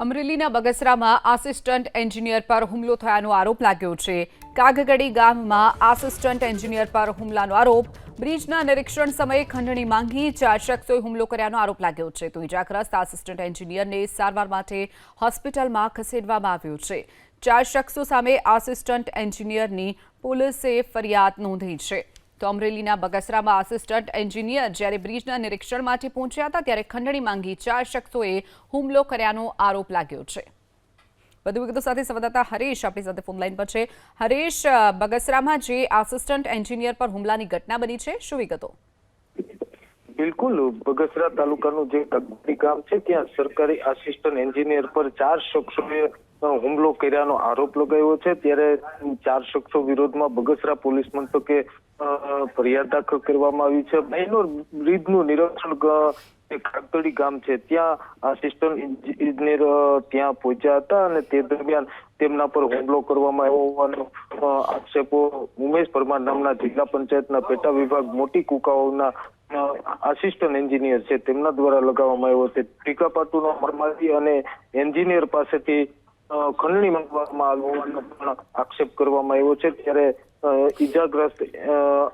અમરેલીના બગસરામાં assistant engineer પર હુમલો થયાનો આરોપ લાગ્યો છે. કાગગડી ગામમાં આસિસ્ટન્ટ એન્જિનિયર પર હુમલાનો આરોપ. બ્રિજના નિરીક્ષણ સમયે ખંડણી માંગી ચાર શખ્સોએ હુમલો કર્યાનો આરોપ લાગ્યો છે. તો ઇજાગ્રસ્ત આસિસ્ટન્ટ એન્જિનિયરને સારવાર માટે હોસ્પિટલમાં ખસેડવામાં આવ્યો છે. ચાર શખ્સો સામે આસિસ્ટન્ટ એન્જિનિયરની પોલીસે ફરિયાદ નોંધી છે. તો અમરેલીના બગસરામાં આસિસ્ટન્ટ એન્જિનિયર જ્યારે બ્રિજના નિરીક્ષણ માટે પહોંચ્યા હતા, ત્યારે ખંડણી માંગી ચાર શખ્સોએ હુમલો કર્યાનો આરોપ લાગ્યો છે. વધુ વિગતો સાથે સંવાદદાતા હરેશ આપણી સાથે ફોનલાઈન પર છે. હરેશ બગસરામાં જે આસિસ્ટન્ટ એન્જિનિયર પર હુમલાની ઘટના બની છે, શું વિગતો? બિલકુલ. બગસરા તાલુકાનું જે ગામ છે, ત્યાં સરકારી આસિસ્ટન્ટ એન્જિનિયર પર ચાર શખ્સોએ હુમલો કર્યાનો આરોપ લગાવ્યો છે. ત્યારે ચાર શખ્સો વિરોધમાં બગસરા પોલીસ મથકે ફરિયાદ દાખલ કરવામાં આવી છે. મૈનોર બ્રિજનું નિરીક્ષણ કાગતળી ગામ છે. ત્યાં આસિસ્ટન્ટ ઇજનેર ત્યાં પહોંચ્યા હતા અને તે દરમિયાન તેમના પર હુમલો કરવામાં આવ્યો હોવાનો આક્ષેપો ઉમેશ પરમાર નામના જિલ્લા પંચાયતના પેટા વિભાગ મોટી કુકાઓના આસિસ્ટન્ટ એન્જિનિયર છે. તેમના દ્વારા લગાવવામાં આવ્યો છે. ટીકાપાટુનો મરમારી અને એન્જિનિયર પાસેથી ખંડણી માંગવામાં આવ્યો પણ આક્ષેપ કરવામાં આવ્યો છે. ત્યારે ઈજાગ્રસ્ત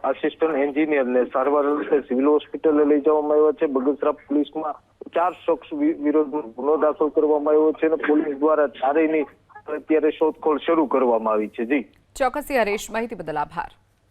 આસિસ્ટન્ટ એન્જિનિયરને સારવાર અર્થે સિવિલ હોસ્પિટલે લઈ જવામાં આવ્યા છે. બગસરા પોલીસમાં ચાર શખ્સ વિરોધમાં ગુનો દાખલ કરવામાં આવ્યો છે અને પોલીસ દ્વારા ચારેયની અત્યારે શોધખોળ શરૂ કરવામાં આવી છે. જી. ચોક્કસથી હરેશ, માહિતી બદલ આભાર.